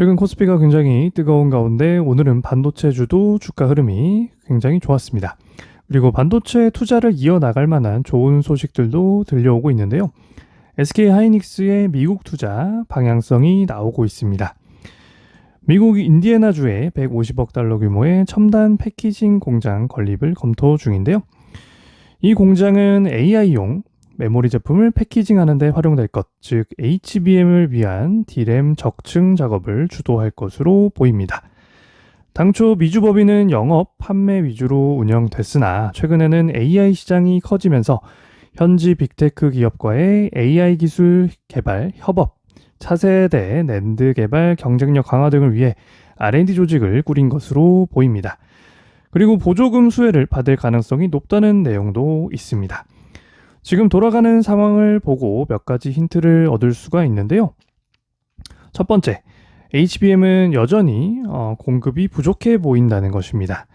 최근 코스피가 굉장히 뜨거운 가운데 오늘은 반도체 주도 주가 흐름이 굉장히 좋았습니다. 그리고 반도체 투자를 이어나갈 만한 좋은 소식들도 들려오고 있는데요. SK 하이닉스의 미국 투자 방향성이 나오고 있습니다. 미국 인디애나주에 150억 달러 규모의 첨단 패키징 공장 건립을 검토 중인데요. 이 공장은 AI용 메모리 제품을 패키징하는 데 활용될 것, 즉 HBM을 위한 D램 적층 작업을 주도할 것으로 보입니다. 당초 미주 법인은 영업, 판매 위주로 운영됐으나 최근에는 AI 시장이 커지면서 현지 빅테크 기업과의 AI 기술 개발, 협업, 차세대 낸드 개발 경쟁력 강화 등을 위해 R&D 조직을 꾸린 것으로 보입니다. 그리고 보조금 수혜를 받을 가능성이 높다는 내용도 있습니다. 지금 돌아가는 상황을 보고 몇 가지 힌트를 얻을 수가 있는데요. 첫 번째, HBM은 여전히 어, 공급이 부족해 보인다는 것입니다.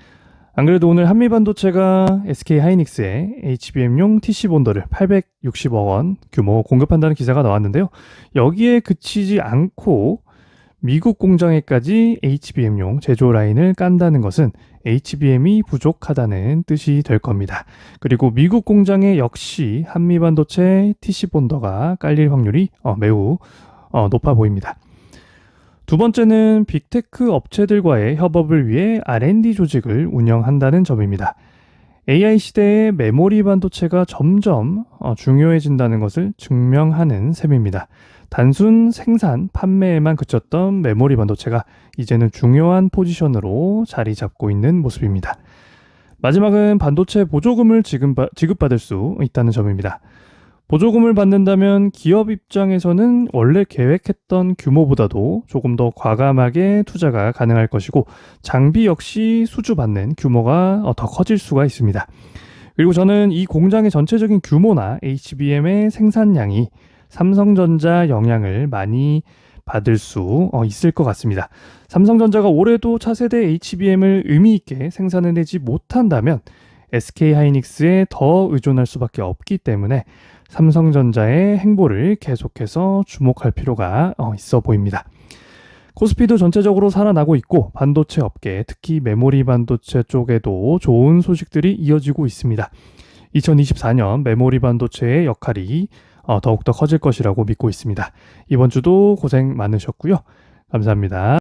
안 그래도 오늘 한미반도체가 SK 하이닉스에 HBM용 TC 본더를 860억 원 규모 공급한다는 기사가 나왔는데요. 여기에 그치지 않고 미국 공장에까지 HBM용 제조 라인을 깐다는 것은 HBM이 부족하다는 뜻이 될 겁니다. 그리고 미국 공장에 역시 한미 반도체 TC 본더가 깔릴 확률이 어, 매우 어, 높아 보입니다. 두 번째는 빅테크 업체들과의 협업을 위해 R&D 조직을 운영한다는 점입니다. AI 시대의 메모리 반도체가 점점 어, 중요해진다는 것을 증명하는 셈입니다. 단순 생산, 판매에만 그쳤던 메모리 반도체가 이제는 중요한 포지션으로 자리 잡고 있는 모습입니다. 마지막은 반도체 보조금을 지급받을 수 있다는 점입니다. 보조금을 받는다면 기업 입장에서는 원래 계획했던 규모보다도 조금 더 과감하게 투자가 가능할 것이고 장비 역시 수주받는 규모가 더 커질 수가 있습니다. 그리고 저는 이 공장의 전체적인 규모나 HBM의 생산량이 삼성전자 영향을 많이 받을 수 어, 있을 것 같습니다. 삼성전자가 올해도 차세대 HBM을 의미 있게 생산해내지 못한다면 SK 하이닉스에 더 의존할 수밖에 없기 때문에 삼성전자의 행보를 계속해서 주목할 필요가 어, 있어 보입니다. 코스피도 전체적으로 살아나고 있고 반도체 업계, 특히 메모리 반도체 쪽에도 좋은 소식들이 이어지고 있습니다. 2024년 메모리 반도체의 역할이 어, 더욱더 커질 것이라고 믿고 있습니다. 이번 주도 고생 많으셨고요. 감사합니다.